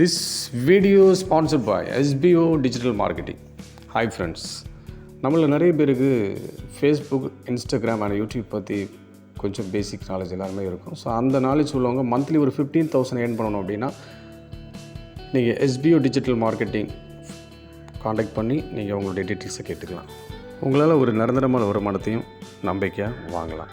This video sponsored by SPO digital marketing hi friends நம்மள நிறைய பேருக்கு ஃபேஸ்புக் இன்ஸ்டாகிராம் அண்ட் யூடியூப் பற்றி கொஞ்சம் பேசிக் நாலேஜ் எல்லாருமே இருக்கும். ஸோ அந்த நாலேஜ் உள்ளவங்க மந்த்லி ஒரு ஃபிஃப்டீன் தௌசண்ட் ஏர்ன் பண்ணணும் அப்படின்னா நீங்கள் எஸ்பிஓ டிஜிட்டல் மார்க்கெட்டிங் காண்டாக்ட் பண்ணி நீங்கள் உங்களுடைய டீட்டெயில்ஸை கேட்டுக்கலாம். உங்களால் ஒரு நிரந்தரமான வருமானத்தையும் நம்பிக்கையாக வாங்கலாம்.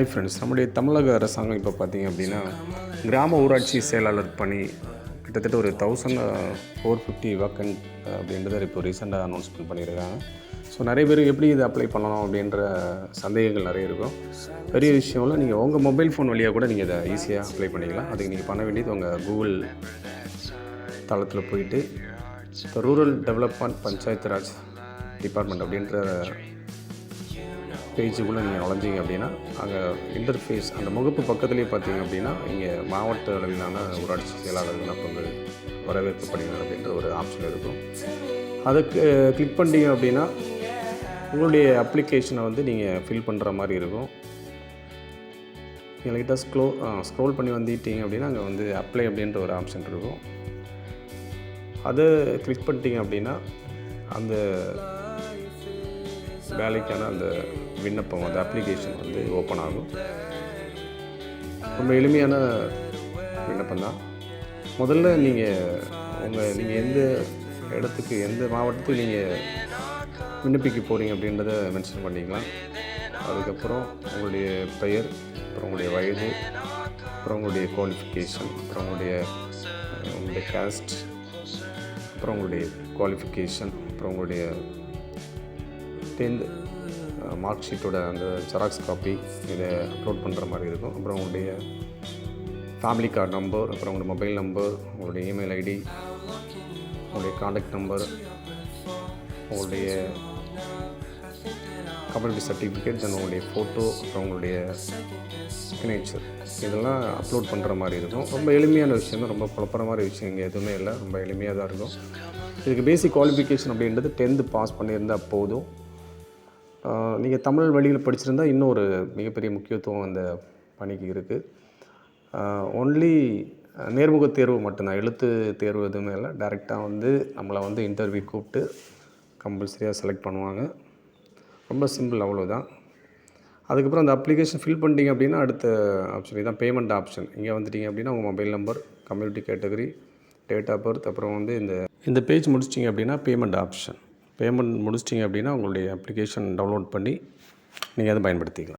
ஹாய் ஃப்ரெண்ட்ஸ் நம்முடைய தமிழக அரசாங்கம் இப்போ பார்த்தீங்க அப்படின்னா கிராம ஊராட்சி செயலாளர் பணி கிட்டத்தட்ட ஒரு தௌசண்ட் ஃபோர் ஃபிஃப்டி வேக்கன்ட் அப்படின்றத இப்போ ரீசெண்டாக அனௌன்ஸ்மெண்ட் பண்ணியிருக்காங்க ஸோ நிறைய பேர் எப்படி இதை அப்ளை பண்ணலாம் அப்படின்ற சந்தேகங்கள் நிறைய இருக்கும். பெரிய விஷயம்லாம் நீங்கள் உங்கள் மொபைல் ஃபோன் வழியாக கூட நீங்கள் இதை ஈஸியாக அப்ளை பண்ணிக்கலாம். அதுக்கு நீங்கள் பண்ண வேண்டியது உங்கள் கூகுள் தளத்தில் போயிட்டு இப்போ rural development panchayat Raj department அப்படின்ற பேஜுக்குள்ளே நீங்கள் நுழைஞ்சிங்க அப்படின்னா அங்கே இன்டர்ஃபேஸ் அந்த முகப்பு பக்கத்துலேயே பார்த்தீங்க அப்படின்னா இங்கே மாவட்ட அளவிலான ஊராட்சி செயலாளர்கள் செயலாளர் வரவேற்பு வரவேற்கப்படுகிறது அப்படின்ற ஒரு ஆப்ஷன் இருக்கும். அதுக்கு கிளிக் பண்ணிட்டீங்க அப்படின்னா உங்களுடைய அப்ளிகேஷனை வந்து நீங்கள் ஃபில் பண்ணுற மாதிரி இருக்கும். நீங்கள் லைட்டாக ஸ்க்ரோ ஸ்க்ரோல் பண்ணி வந்துட்டீங்க அப்படின்னா அங்கே வந்து அப்ளை அப்படின்ற ஒரு ஆப்ஷன் இருக்கும். அதை கிளிக் பண்ணிட்டீங்க அப்படின்னா அந்த வேலைக்கான அந்த விண்ணப்பம் அந்த அப்ளிகேஷன் வந்து ஓப்பன் ஆகும். ரொம்ப எளிமையான விண்ணப்பம் தான். முதல்ல நீங்கள் உங்கள் நீங்கள் எந்த இடத்துக்கு எந்த மாவட்டத்துக்கு நீங்கள் விண்ணப்பிக்க போகிறீங்க அப்படின்றத மென்ஷன் பண்ணிக்கலாம் அதுக்கப்புறம் உங்களுடைய பெயர் அப்புறம் உங்களுடைய வயது அப்புறம் உங்களுடைய குவாலிஃபிகேஷன் அப்புறம் உங்களுடைய உங்களுடைய கேஸ்ட் அப்புறம் உங்களுடைய குவாலிஃபிகேஷன் அப்புறம் உங்களுடைய சேர்ந்து மார்க் ஷீட்டோட அந்த ஜெராக்ஸ் காப்பி இதை அப்லோட் பண்ணுற மாதிரி இருக்கும். அப்புறம் உங்களுடைய ஃபேமிலி கார்டு நம்பர் அப்புறம் உங்களுடைய மொபைல் நம்பர் உங்களுடைய இமெயில் ஐடி உங்களுடைய காண்டாக்ட் நம்பர் உங்களுடைய கம்யூனிட்டி சர்டிஃபிகேட் தென் உங்களுடைய ஃபோட்டோ அப்புறம் உங்களுடைய சிக்னேச்சர் இதெல்லாம் அப்லோட் பண்ணுற மாதிரி இருக்கும். ரொம்ப எளிமையான விஷயம் தான். ரொம்ப குழப்பற மாதிரி விஷயம் இங்கே எதுவுமே இல்லை. ரொம்ப எளிமையாக தான் இருக்கும். இதுக்கு பேசிக் குவாலிஃபிகேஷன் அப்படின்றது டென்த்து பாஸ் பண்ணியிருந்தால் போதும். நீங்கள் தமிழ் வழியில் படிச்சிருந்தா இன்னும் ஒரு மிகப்பெரிய முக்கியத்துவம் அந்த பணிக்கு இருக்குது ஒன்லி நேர்முக தேர்வு மட்டும்தான். எழுத்து தேர்வு எதுவுமே இல்லை. டைரெக்டாக வந்து நம்மளை வந்து இன்டர்வியூ கூப்பிட்டு கம்பல்சரியாக செலக்ட் பண்ணுவாங்க. ரொம்ப சிம்பிள் அவ்வளோதான் அதுக்கப்புறம் அந்த அப்ளிகேஷன் ஃபில் பண்ணிட்டீங்க அப்படின்னா அடுத்த ஆப்ஷன் இதான் பேமெண்ட் ஆப்ஷன் இங்கே வந்துட்டீங்க அப்படின்னா உங்கள் mobile number community category date of birth அப்புறம் வந்து இந்த இந்த பேஜ் முடிச்சிட்டிங்க அப்படின்னா பேமெண்ட் ஆப்ஷன் பேமெண்ட் முடிச்சிட்டிங்க அப்படின்னா உங்களுடைய அப்ளிகேஷன் டவுன்லோட் பண்ணி நீங்கள் அதை பயன்படுத்திக்கலாம்.